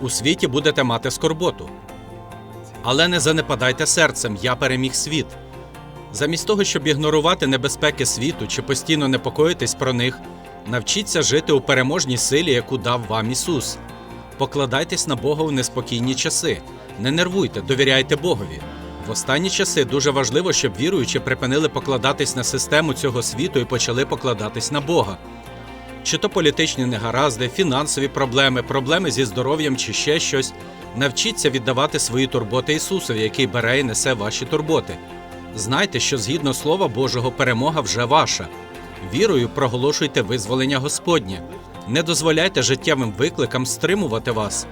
У світі будете мати скорботу. Але не занепадайте серцем, я переміг світ. Замість того, щоб ігнорувати небезпеки світу чи постійно непокоїтись про них, навчіться жити у переможній силі, яку дав вам Ісус. Покладайтесь на Бога у неспокійні часи. Не нервуйте, довіряйте Богові. В останні часи дуже важливо, щоб віруючі припинили покладатись на систему цього світу і почали покладатись на Бога. Чи то політичні негаразди, фінансові проблеми, проблеми зі здоров'ям чи ще щось. Навчіться віддавати свої турботи Ісусові, який бере і несе ваші турботи. Знайте, що згідно Слова Божого перемога вже ваша. Вірою проголошуйте визволення Господнє. Не дозволяйте життєвим викликам стримувати вас.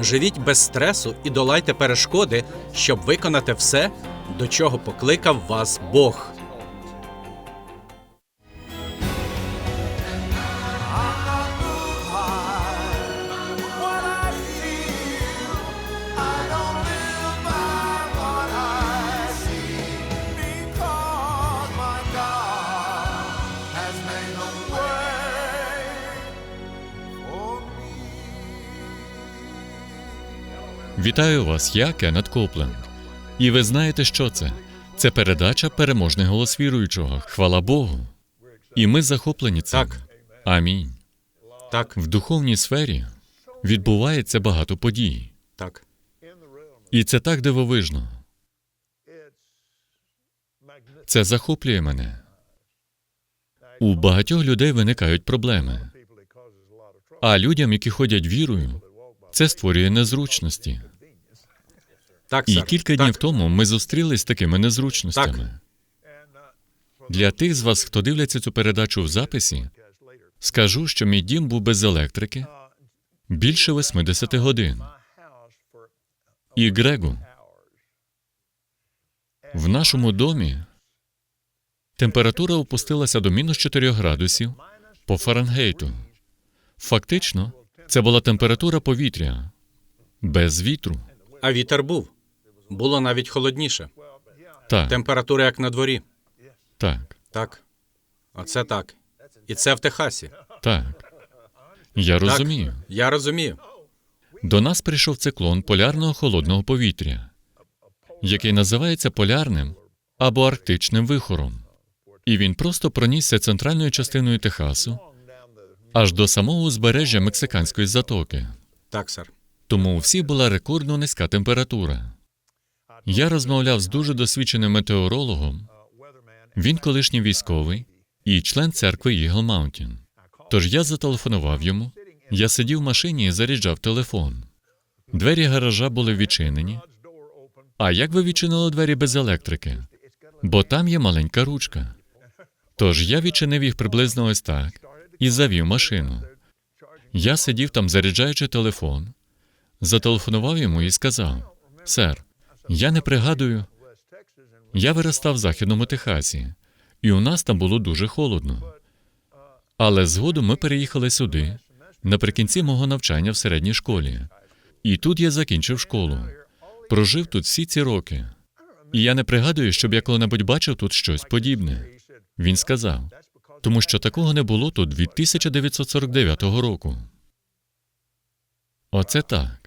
Живіть без стресу і долайте перешкоди, щоб виконати все, до чого покликав вас Бог. Вітаю вас, я Кеннет Копленд. І ви знаєте, що це? Це передача переможний голос віруючого. Хвала Богу. І ми захоплені цим. Так. Амінь. Так, В духовній сфері відбувається багато подій. так, І це так дивовижно. Це захоплює мене. У багатьох людей виникають проблеми. А людям, які ходять вірою, це створює незручності. Так, І сер. кілька так. днів тому ми зустрілись з такими незручностями. Для тих з вас, хто дивляться цю передачу в записі, скажу, що мій дім був без електрики більше 80 годин. І Грегу, в нашому домі температура опустилася до мінус 4 градусів по Фаренгейту. Фактично, це була температура повітря без вітру. А вітер був. Було навіть холодніше. Так, Температура як на дворі. так, Так. Оце так. І це в Техасі. так. Я розумію. Так, я розумію. До нас прийшов циклон полярного холодного повітря, який називається полярним або арктичним вихором. І він просто пронісся центральною частиною Техасу аж до самого узбережжя Мексиканської затоки. Так, сер. Тому у всіх була рекордно низька температура. Я розмовляв з дуже досвідченим метеорологом. Він колишній військовий і член церкви Eagle Mountain. Тож я зателефонував йому. Я сидів в машині і заряджав телефон. Двері гаража були відчинені. А як ви відчинили двері без електрики? Бо там є маленька ручка. Тож я відчинив їх приблизно ось так і завів машину. Я сидів там, заряджаючи телефон, зателефонував йому і сказав: Сер, я не пригадую. Я виростав в західному Техасі, і у нас там було дуже холодно. Але згодом ми переїхали сюди наприкінці мого навчання в середній школі. І тут я закінчив школу. Прожив тут всі ці роки. І я не пригадую, щоб я коли-небудь бачив тут щось подібне. Він сказав, тому що такого не було тут від 1949 року. Оце так.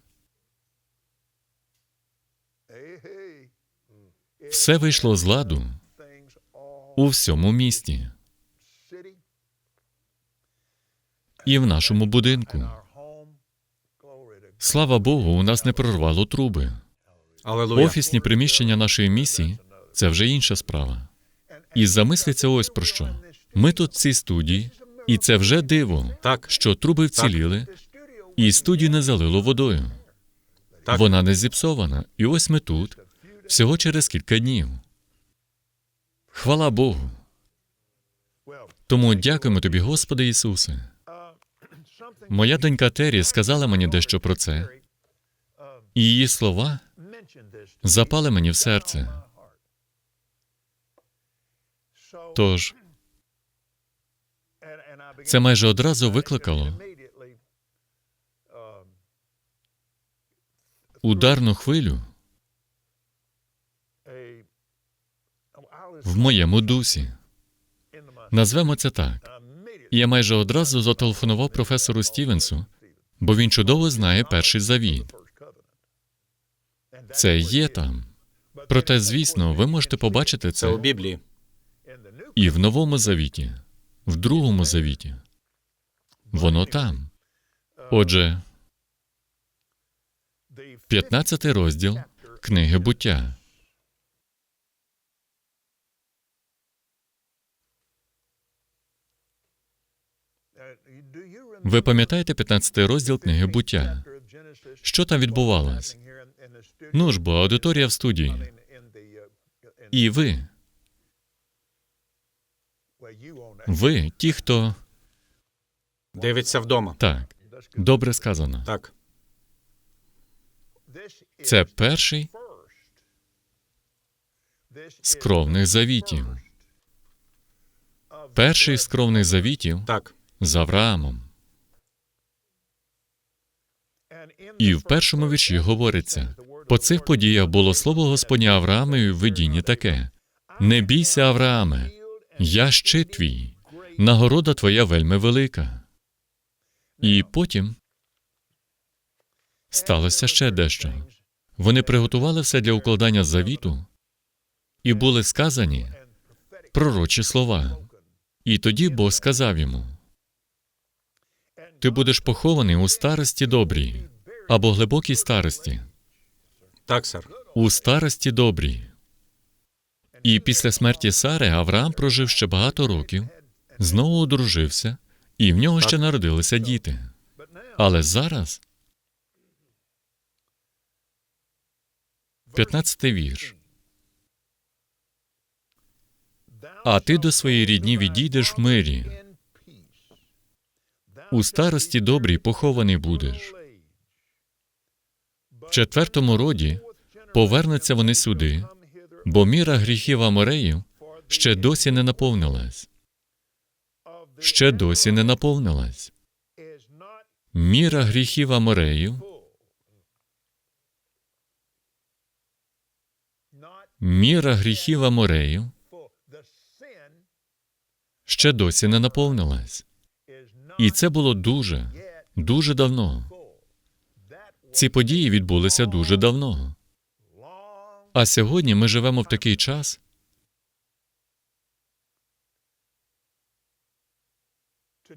Все вийшло з ладу у всьому місті і в нашому будинку. Слава Богу, у нас не прорвало труби. Алелуя. Офісні приміщення нашої місії це вже інша справа. І замисліться ось про що. Ми тут в цій студії, і це вже диво, Так, що труби вціліли, і студію не залило водою. так. Вона не зіпсована. І ось ми тут всього через кілька днів. Хвала Богу. Тому дякуємо тобі, Господи Ісусе. Моя донька Террі сказала мені дещо про це, і її слова запали мені в серце. Тож це майже одразу викликало ударну хвилю в моєму дусі. Назвемо це так. І я майже одразу зателефонував професору Стівенсу бо він чудово знає перший завіт. Це є там. Проте, звісно, ви можете побачити Це у Біблії. і в новому завіті, в другому завіті. Воно там. Отже, the 15 розділ книги буття. Ви пам'ятаєте 15 розділ книги буття? Що там відбувалось? Ну ж бо аудиторія в студії. І ви, ви, ті, хто Дивиться вдома. так, добре сказано. Так. Це перший. З кровних завітів. Перший з кровних завітів Так. З Авраамом. І в першому вірші говориться: по цих подіях було слово Господня Авраамові в видінні таке: Не бійся, Аврааме, я щит твій, нагорода твоя вельми велика. І потім сталося ще дещо. Вони приготували все для укладання завіту, і були сказані пророчі слова. І тоді Бог сказав йому: Ти будеш похований у старості добрій або глибокій старості, Так, сер. у старості добрій. І після смерті Сари Авраам прожив ще багато років, знову одружився, і в нього ще народилися діти. Але зараз 15 вірш. А ти до своєї рідні відійдеш в мирі. У старості добрій похований будеш. В четвертому роді повернуться вони сюди, бо міра гріхів Амореїв ще досі не наповнилась. Ще досі не наповнилась. Міра гріхів Амореїв Міра гріхів Амореїв ще досі не наповнилась. І це було дуже, дуже давно. Ці події відбулися дуже давно. А сьогодні ми живемо в такий час,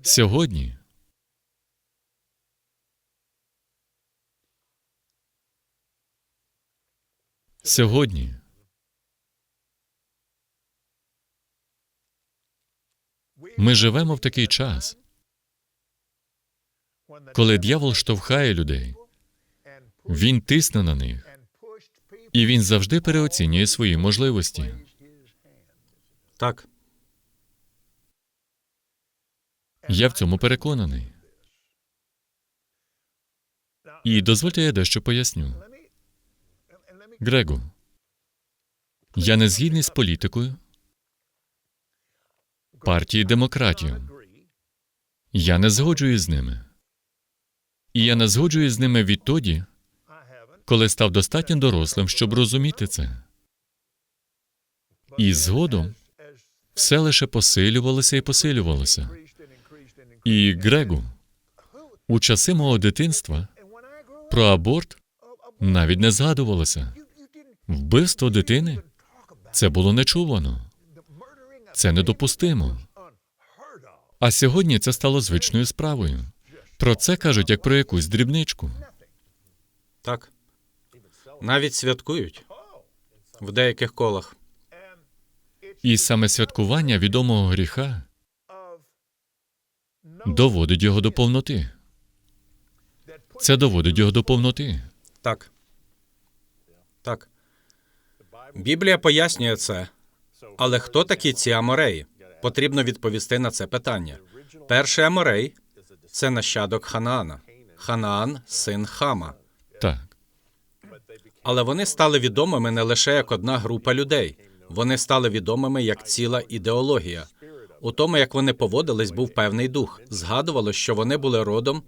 сьогодні сьогодні ми живемо в такий час, коли дьявол штовхає людей, він тисне на них, і він завжди переоцінює свої можливості. Так. Я в цьому переконаний. І дозвольте я дещо поясню. Грегу, я не згідний з політикою партії демократів. Я не згоджуюсь з ними. І я не згоджуюсь з ними відтоді, коли став достатньо дорослим, щоб розуміти це. І згодом все лише посилювалося і посилювалося. І Грегу, у часи мого дитинства про аборт навіть не згадувалося. Вбивство дитини це було нечувано, це недопустимо. А сьогодні це стало звичною справою. Про це кажуть як про якусь дрібничку. Так. Навіть святкують в деяких колах. І саме святкування відомого гріха доводить його до повноти. Це доводить його до повноти. Так. Так. Біблія пояснює це. Але хто такі ці амореї? Потрібно відповісти на це питання. Перший аморей це нащадок Ханаана. Ханаан син Хама. Так, Але вони стали відомими не лише як одна група людей. Вони стали відомими як ціла ідеологія. У тому, як вони поводились, був певний дух. Згадувало, що вони були родом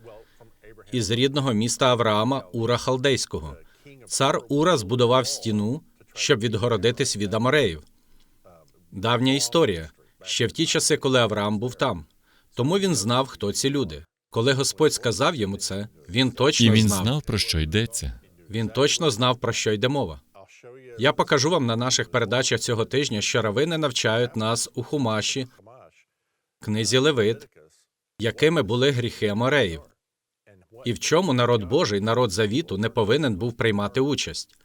із рідного міста Авраама Ура Халдейського. Цар Ура збудував стіну, щоб відгородитись від амореїв. Давня історія ще в ті часи, коли Авраам був там. Тому він знав, хто ці люди. Коли Господь сказав йому це, він точно І він знав. знав, про що йдеться. Він точно знав, про що йде мова. Я покажу вам на наших передачах цього тижня, що равини навчають нас у Хумаші, книзі Левит, якими були гріхи Амореїв, і в чому народ Божий, народ завіту, не повинен був приймати участь.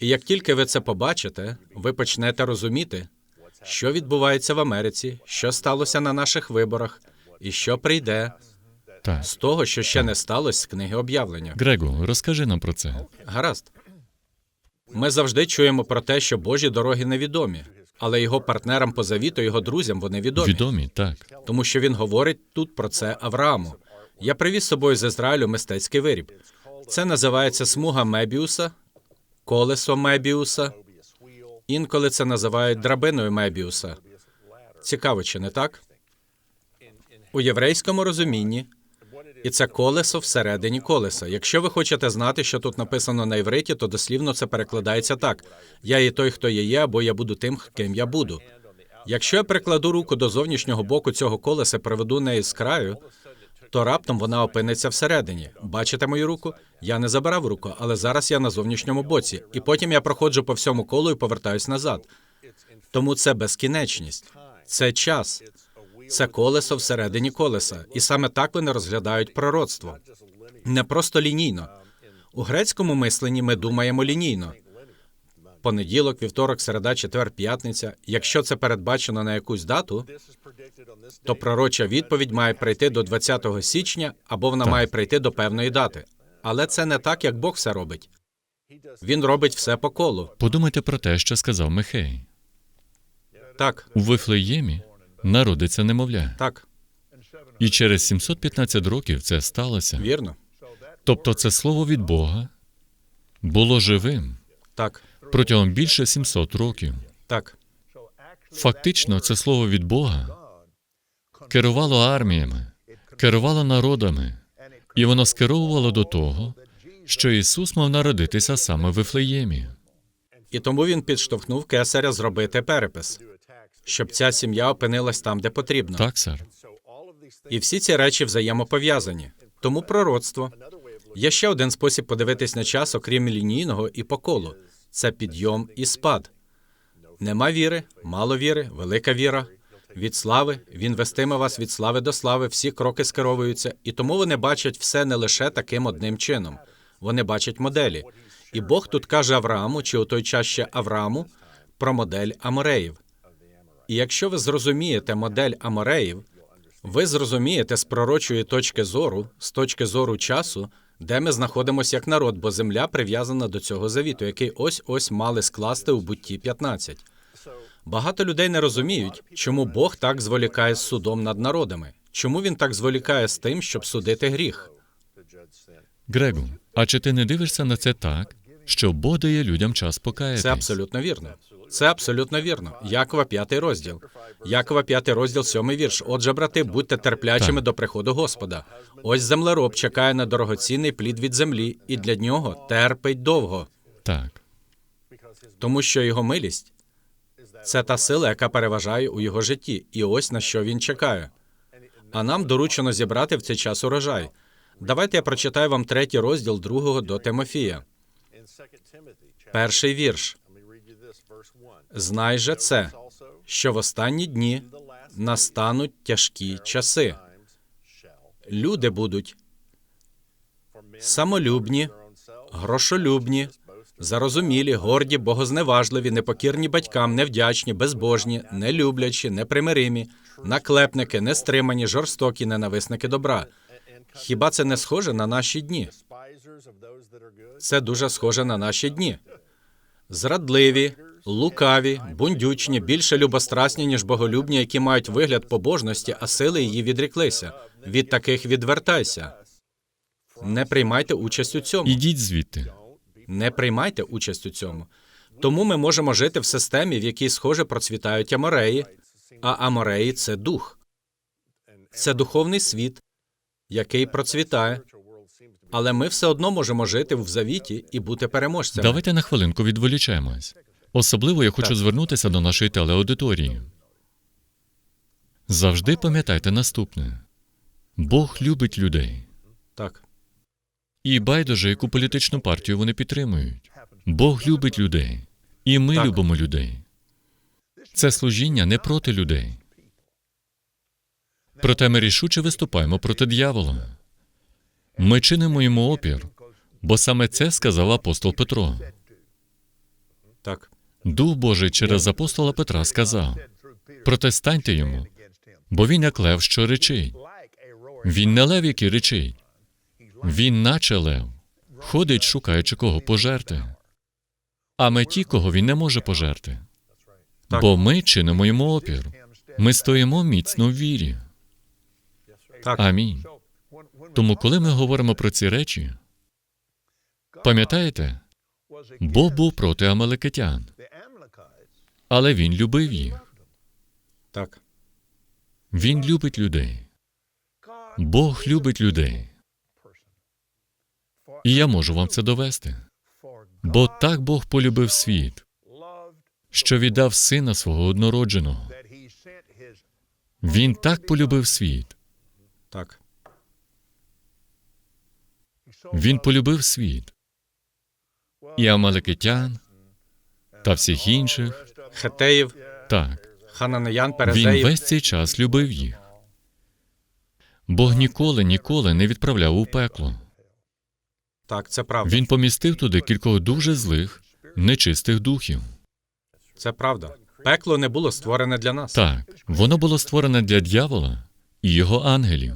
І як тільки ви це побачите, ви почнете розуміти, що відбувається в Америці, що сталося на наших виборах, і що прийде Так. з того, що ще не сталося з книги об'явлення. Грегу, розкажи нам про це. Гаразд. Ми завжди чуємо про те, що Божі дороги невідомі, але його партнерам по завіту, його друзям вони відомі, Відомі, так. тому що він говорить тут про це Аврааму. Я привіз з собою з Ізраїлю мистецький виріб. Це називається смуга Мебіуса, колесо Мебіуса. Інколи це називають драбиною Мебіуса. Цікаво, чи не так? У єврейському розумінні і це колесо всередині колеса. Якщо ви хочете знати, що тут написано на івриті, то дослівно це перекладається так: я є той, хто я є, або я буду тим, ким я буду. Якщо я прикладу руку до зовнішнього боку цього колеса, приведу неї з краю, то раптом вона опиниться всередині. Бачите мою руку? Я не забирав руку, але зараз я на зовнішньому боці, і потім я проходжу по всьому колу і повертаюсь назад. Тому це безкінечність, це час, це колесо всередині колеса, і саме так вони розглядають пророцтво. Не просто лінійно. У грецькому мисленні ми думаємо лінійно. Понеділок, вівторок, середа, четвер, п'ятниця. Якщо це передбачено на якусь дату, то пророча відповідь має прийти до 20 січня або вона має прийти до певної дати. Але це не так, як Бог все робить. Він робить все по колу. Подумайте про те, що сказав Михей. Так, У Вифлеємі народиться немовля. так, І через 715 років це сталося. вірно. Тобто це слово від Бога було живим Так, протягом більше 700 років. так, Фактично, це слово від Бога керувало арміями, керувало народами, і воно скеровувало до того, що Ісус мав народитися саме в Вифлеємі. і тому він підштовхнув кесаря зробити перепис, щоб ця сім'я опинилась там, де потрібно. Так, сер. І всі ці речі взаємопов'язані. Тому пророцтво. Є ще один спосіб подивитись на час, окрім лінійного і по колу це підйом і спад. Нема віри, мало віри, велика віра. Від слави він вестиме вас від слави до слави, всі кроки скеровуються, і тому вони бачать все не лише таким одним чином. Вони бачать моделі. І Бог тут каже Аврааму, чи у той час ще Аврааму, про модель Амореїв. І якщо ви зрозумієте модель Амореїв, ви зрозумієте з пророчої точки зору, з точки зору часу, де ми знаходимося як народ, бо земля прив'язана до цього завіту, який ось ось мали скласти у бутті 15. Багато людей не розуміють, чому Бог так зволікає з судом над народами, чому він так зволікає з тим, щоб судити гріх. Грегу, а чи ти не дивишся на це так, що Бог дає людям час покаятись? Це абсолютно вірно. Це абсолютно вірно. Якова п'ятий розділ. Якова п'ятий розділ, сьомий вірш. Отже, брати, будьте терплячими Так. до приходу Господа. Ось землероб чекає на дорогоцінний плід від землі, і для нього терпить довго, Так. тому що його милість це та сила, яка переважає у його житті, і ось на що він чекає. А нам доручено зібрати в цей час урожай. Давайте я прочитаю вам третій розділ другого до Тимофія. Перший вірш. Знай же це, що в останні дні настануть тяжкі часи. Люди будуть самолюбні, грошолюбні, зарозумілі, горді, богозневажливі, непокірні батькам, невдячні, безбожні, нелюблячі, непримиримі, наклепники, нестримані, жорстокі, ненависники добра. Хіба це не схоже на наші дні? Це дуже схоже на наші дні. Зрадливі, лукаві, бундючні, більше любострасні, ніж боголюбні, які мають вигляд побожності, а сили її відріклися. Від таких відвертайся. Не приймайте участь у цьому. Ідіть звідти. Не приймайте участь у цьому. Тому ми можемо жити в системі, в якій схоже процвітають амореї, а амореї це дух. Це духовний світ, який процвітає, але ми все одно можемо жити в завіті і бути переможцями. Давайте на хвилинку відволічаємось. Особливо я хочу Так. звернутися до нашої телеаудиторії. Завжди пам'ятайте наступне: Бог любить людей. Так, І байдуже, яку політичну партію вони підтримують. Бог любить людей. І ми Так. любимо людей. Це служіння не проти людей. Проте ми рішуче виступаємо проти дьявола. Ми чинимо йому опір, бо саме це сказав апостол Петро. так, Дух Божий через апостола Петра сказав: протистаньте йому, бо він як лев, що речить. Він не лев, який речить. Він наче лев, ходить, шукаючи кого пожерти. А ми ті, кого він не може пожерти. Бо ми чинимо йому опір. Ми стоїмо міцно в вірі. Амінь. Тому, коли ми говоримо про ці речі, пам'ятаєте, Бог був проти амалекитян, але він любив їх. так. Він любить людей. Бог любить людей. І я можу вам це довести. Бо так Бог полюбив світ, що віддав сина свого однородженого. Він так полюбив світ. Так, Він полюбив світ. І амалекитян та всіх інших. Хетеїв, Так, Хананеян, він Перезеїв. весь цей час любив їх. Бог ніколи, ніколи не відправляв у пекло. Так, це правда. Він помістив туди кількох дуже злих, нечистих духів. Це правда. Пекло не було створене для нас. Так, воно було створене для дьявола і його ангелів.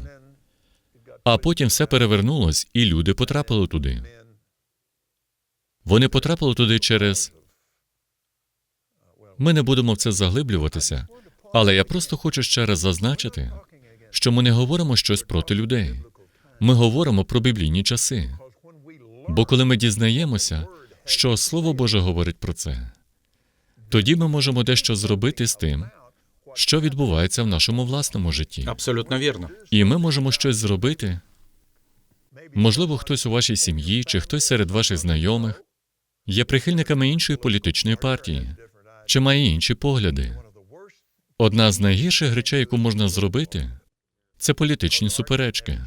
А потім все перевернулось, і люди потрапили туди. Вони потрапили туди через. Ми не будемо в це заглиблюватися, але я просто хочу ще раз зазначити, що ми не говоримо щось проти людей. Ми говоримо про біблійні часи. Бо коли ми дізнаємося, що Слово Боже говорить про це, тоді ми можемо дещо зробити з тим, що відбувається в нашому власному житті. Абсолютно вірно. І ми можемо щось зробити. Можливо, хтось у вашій сім'ї чи хтось серед ваших знайомих є прихильниками іншої політичної партії чи має інші погляди. Одна з найгірших речей, яку можна зробити, це політичні суперечки,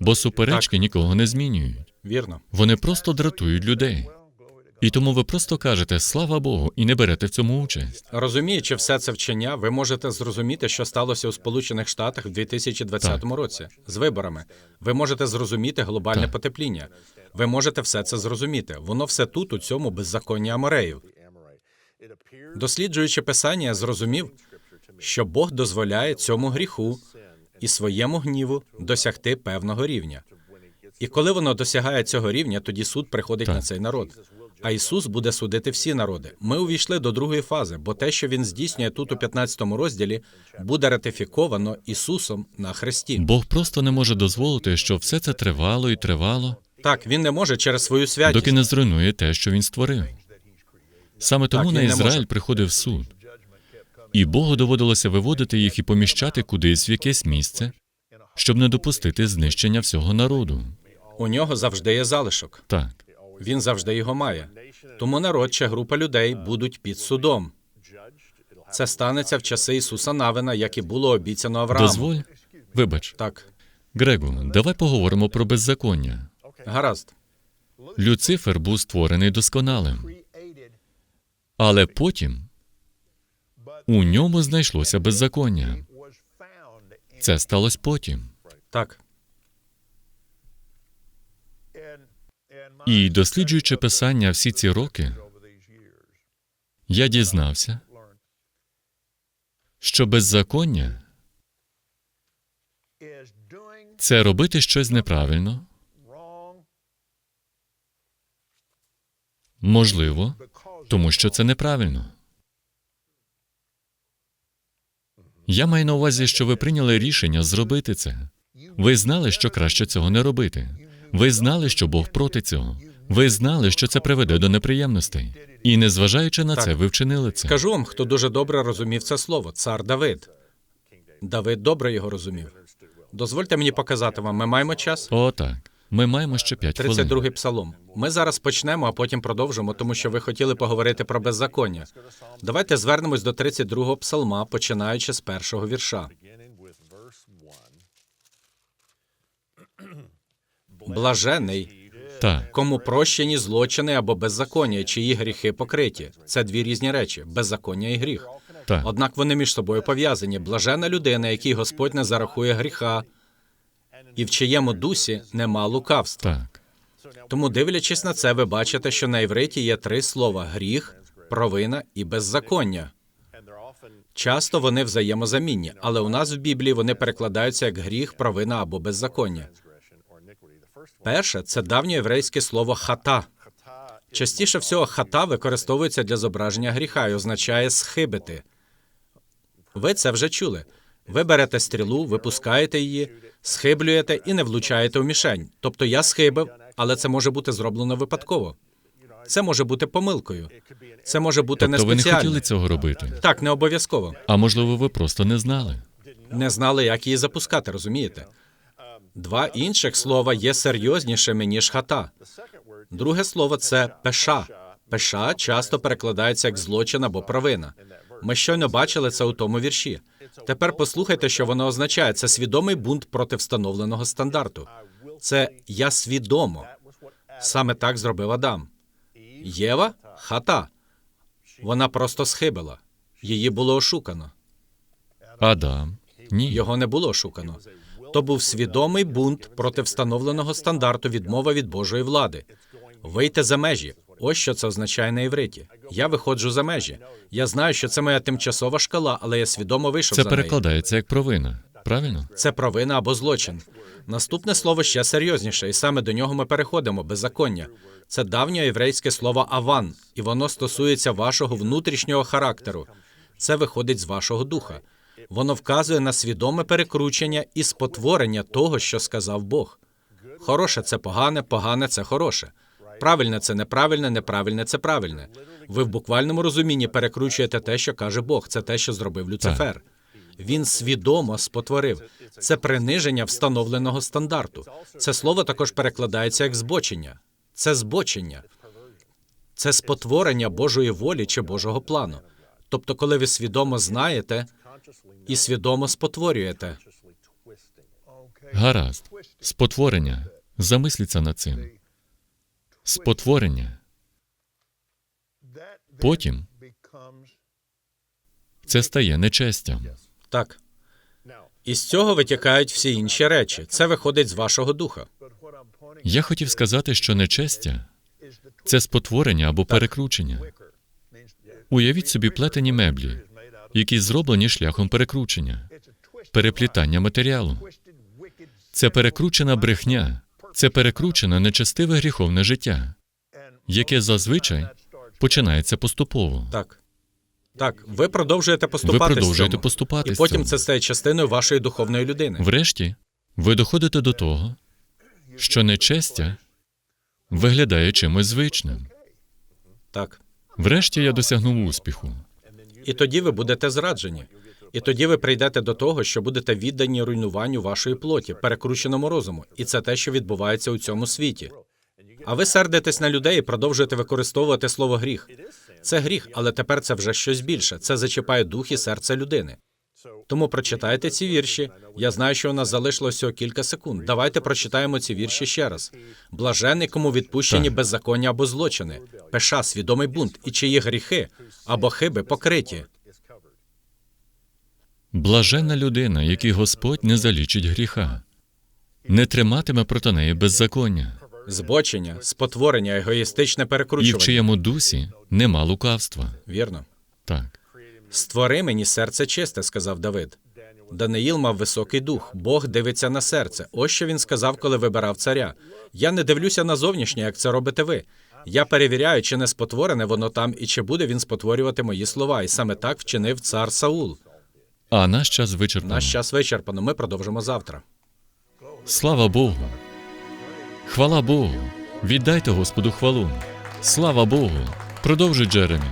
бо суперечки нікого не змінюють. Вірно. Вони просто дратують людей. І тому ви просто кажете слава Богу і не берете в цьому участь. Розуміючи все це вчення, ви можете зрозуміти, що сталося у Сполучених Штатах в 2020 Так. році з виборами. Ви можете зрозуміти глобальне Так. потепління. Ви можете все це зрозуміти. Воно все тут, у цьому беззаконні Амореїв. Досліджуючи писання, я зрозумів, що Бог дозволяє цьому гріху і своєму гніву досягти певного рівня. І коли воно досягає цього рівня, тоді суд приходить Так. на цей народ. А Ісус буде судити всі народи. Ми увійшли до другої фази, бо те, що він здійснює тут у 15 розділі, буде ратифіковано Ісусом на хресті. Бог просто не може дозволити, щоб все це тривало і тривало, Так, він не може через свою святість. доки не зруйнує те, що він створив. Саме тому він на не Ізраїль може. приходив суд, і Богу доводилося виводити їх і поміщати кудись в якесь місце, щоб не допустити знищення всього народу. У нього завжди є залишок. Так, Він завжди його має. Тому народ чи група людей будуть під судом. Це станеться в часи Ісуса Навина, як і було обіцяно Аврааму. дозволь. Вибач, Так, Грегу, давай поговоримо про беззаконня. гаразд. Люцифер був створений досконалим, але потім у ньому знайшлося беззаконня. Це сталося потім. Так, І досліджуючи писання всі ці роки, я дізнався, що беззаконня це робити щось неправильно, можливо, тому що це неправильно. Я маю на увазі, що ви прийняли рішення зробити це. Ви знали, що краще цього не робити. Ви знали, що Бог проти цього. Ви знали, що це приведе до неприємностей. І незважаючи на Так. це, ви вчинили це. Скажу вам, хто дуже добре розумів це слово цар Давид. Давид добре його розумів. Дозвольте мені показати вам. Ми маємо час. О, так. Ми маємо ще п'ять хвилин. 32-й псалом. Ми зараз почнемо, а потім продовжимо, тому що ви хотіли поговорити про беззаконня. Давайте звернемось до 32-го псалма, починаючи з першого вірша. Блажений, Так, кому прощені злочини або беззаконня, чиї гріхи покриті. Це дві різні речі: беззаконня і гріх. так. Однак вони між собою пов'язані. Блажена людина, якій Господь не зарахує гріха, і в чиєму дусі нема лукавства. Так. Тому, дивлячись на це, ви бачите, що на івриті є три слова: гріх, провина і беззаконня. Часто вони взаємозамінні, але у нас в Біблії вони перекладаються як гріх, провина або беззаконня. Перше це давньоєврейське слово хата. Частіше всього, хата використовується для зображення гріха і означає схибити. Ви це вже чули. Ви берете стрілу, випускаєте її, схиблюєте і не влучаєте у мішень. Тобто я схибив, але це може бути зроблено випадково. Це може бути помилкою. Це може бути Тобто ви не хотіли цього робити. Так, не обов'язково. А можливо, ви просто не знали. Не знали, як її запускати, розумієте? Два інших слова є серйознішими, ніж хата. Друге слово це пеша. Пеша часто перекладається як злочин або провина. Ми щойно бачили це у тому вірші. Тепер послухайте, що воно означає. Це свідомий бунт проти встановленого стандарту. Це я свідомо. Саме так зробив Адам. Єва хата. Вона просто схибила. Її було ошукано. Адам. Ні. Його не було шукано. То був свідомий бунт проти встановленого стандарту відмова від Божої влади. Вийти за межі. Ось що це означає на івриті. Я виходжу за межі. Я знаю, що це моя тимчасова шкала, але я свідомо вийшов Це за неї. перекладається як провина. Правильно? Це провина або злочин. Наступне слово ще серйозніше, і саме до нього ми переходимо беззаконня. Це давнє єврейське слово аван, і воно стосується вашого внутрішнього характеру. Це виходить з вашого духа. Воно вказує на свідоме перекручення і спотворення того, що сказав Бог. Хороше це погане, погане це хороше. Правильне це неправильне, неправильне це правильне. Ви в буквальному розумінні перекручуєте те, що каже Бог. Це те, що зробив Люцифер. Він свідомо спотворив. Це приниження встановленого стандарту. Це слово також перекладається як збочення. Це збочення. Це спотворення Божої волі чи Божого плану. Тобто, коли ви свідомо знаєте і свідомо спотворюєте. Гаразд. Спотворення. Замисліться над цим. Спотворення. Потім це стає нечестям. Так. І з цього витікають всі інші речі. Це виходить з вашого духа. Я хотів сказати, що нечестя це спотворення або перекручення. Уявіть собі плетені меблі, які зроблені шляхом перекручення, переплітання матеріалу. Це перекручена брехня, це перекручене нечестиве гріховне життя, яке зазвичай починається поступово. Так. Так, ви продовжуєте Ви поступати. продовжуєте з цьому. поступати І з потім цьому. це стає частиною вашої духовної людини. Врешті, ви доходите до того, що нечестя виглядає чимось звичним. Так. Врешті я досягнув успіху. І тоді ви будете зраджені. І тоді ви прийдете до того, що будете віддані руйнуванню вашої плоті, перекрученому розуму. І це те, що відбувається у цьому світі. А ви сердитесь на людей і продовжуєте використовувати слово гріх. Це гріх, але тепер це вже щось більше. Це зачіпає дух і серце людини. Тому прочитайте ці вірші. Я знаю, що у нас залишилося кілька секунд. Давайте прочитаємо ці вірші ще раз. Блажений, кому відпущені беззаконня або злочини, пеша, свідомий бунт, і чиї гріхи або хиби покриті. Блаженна людина, якій Господь не залічить гріха, не триматиме проти неї беззаконня, Збочення, спотворення, егоїстичне і в чиєму дусі нема лукавства. Вірно. Так, Створи мені серце чисте, сказав Давид. Даниїл мав високий дух. Бог дивиться на серце. Ось що він сказав, коли вибирав царя. Я не дивлюся на зовнішнє, як це робите ви. Я перевіряю, чи не спотворене воно там, і чи буде він спотворювати мої слова. І саме так вчинив цар Саул. а наш час вичерпано. Наш час вичерпано. Ми продовжимо завтра. Слава Богу! Хвала Богу! Віддайте Господу хвалу. Слава Богу! Продовжуй Джеремі.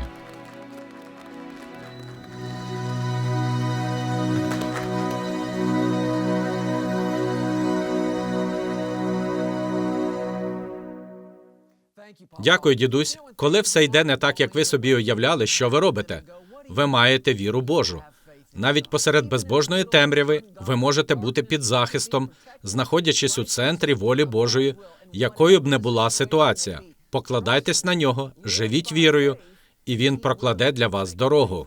Дякую, дідусь. Коли все йде не так, як ви собі уявляли, що ви робите? Ви маєте віру Божу. Навіть посеред безбожної темряви ви можете бути під захистом, знаходячись у центрі волі Божої, якою б не була ситуація. Покладайтесь на нього, живіть вірою, і він прокладе для вас дорогу.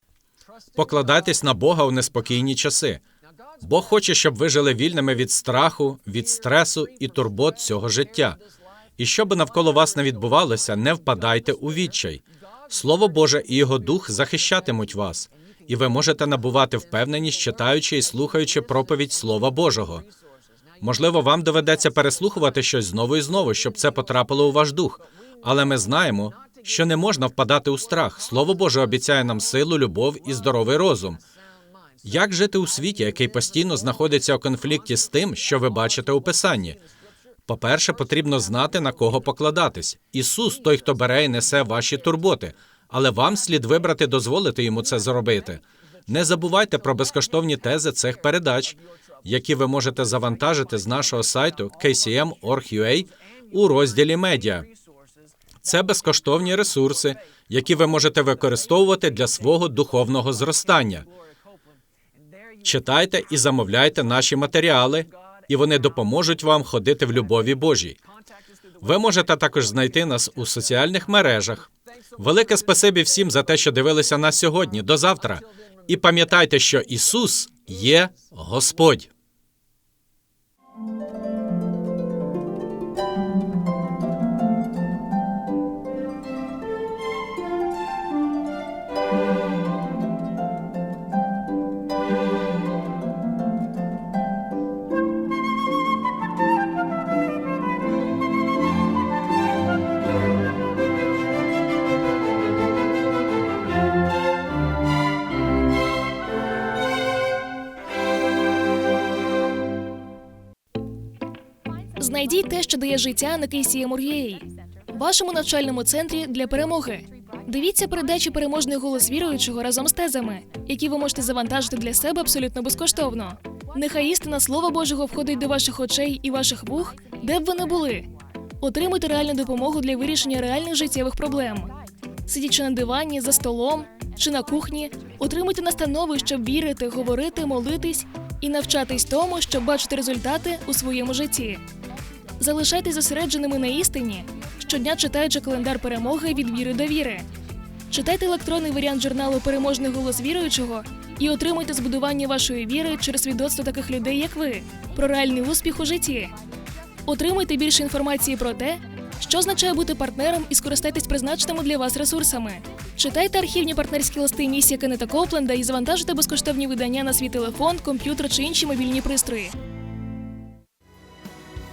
Покладайтесь на Бога у неспокійні часи. Бог хоче, щоб ви жили вільними від страху, від стресу і турбот цього життя. І що би навколо вас не відбувалося, не впадайте у відчай. Слово Боже і його дух захищатимуть вас, і ви можете набувати впевненість, читаючи і слухаючи проповідь Слова Божого. Можливо, вам доведеться переслухувати щось знову і знову, щоб це потрапило у ваш дух. Але ми знаємо, що не можна впадати у страх. Слово Боже обіцяє нам силу, любов і здоровий розум. Як жити у світі, який постійно знаходиться у конфлікті з тим, що ви бачите у Писанні? По-перше, потрібно знати, на кого покладатись. Ісус той, хто бере і несе ваші турботи, але вам слід вибрати, дозволити йому це зробити. Не забувайте про безкоштовні тези цих передач, які ви можете завантажити з нашого сайту kcm.org.ua у розділі медіа. Це безкоштовні ресурси, які ви можете використовувати для свого духовного зростання. Читайте і замовляйте наші матеріали, і вони допоможуть вам ходити в любові Божій. Ви можете також знайти нас у соціальних мережах. Велике спасибі всім за те, що дивилися нас сьогодні. До завтра. І пам'ятайте, що Ісус є Господь. Знайдіть те, що дає життя на KCM.org.ua, вашому навчальному центрі для перемоги. Дивіться передачі переможний голос віруючого разом з тезами, які ви можете завантажити для себе абсолютно безкоштовно. Нехай істина Слова Божого входить до ваших очей і ваших вух, де б ви не були. Отримуйте реальну допомогу для вирішення реальних життєвих проблем. Сидячи на дивані, за столом чи на кухні, отримуйте настанови, щоб вірити, говорити, молитись і навчатись тому, щоб бачити результати у своєму житті. Залишайтесь зосередженими на істині, щодня читаючи календар перемоги від віри до віри. Читайте електронний варіант журналу Переможний голос віруючого і отримуйте збудування вашої віри через свідоцтво таких людей, як ви, про реальний успіх у житті. Отримуйте більше інформації про те, що означає бути партнером і скористайтесь призначеними для вас ресурсами. Читайте архівні партнерські листи місія Кеннета Копленда і завантажуйте безкоштовні видання на свій телефон, комп'ютер чи інші мобільні пристрої.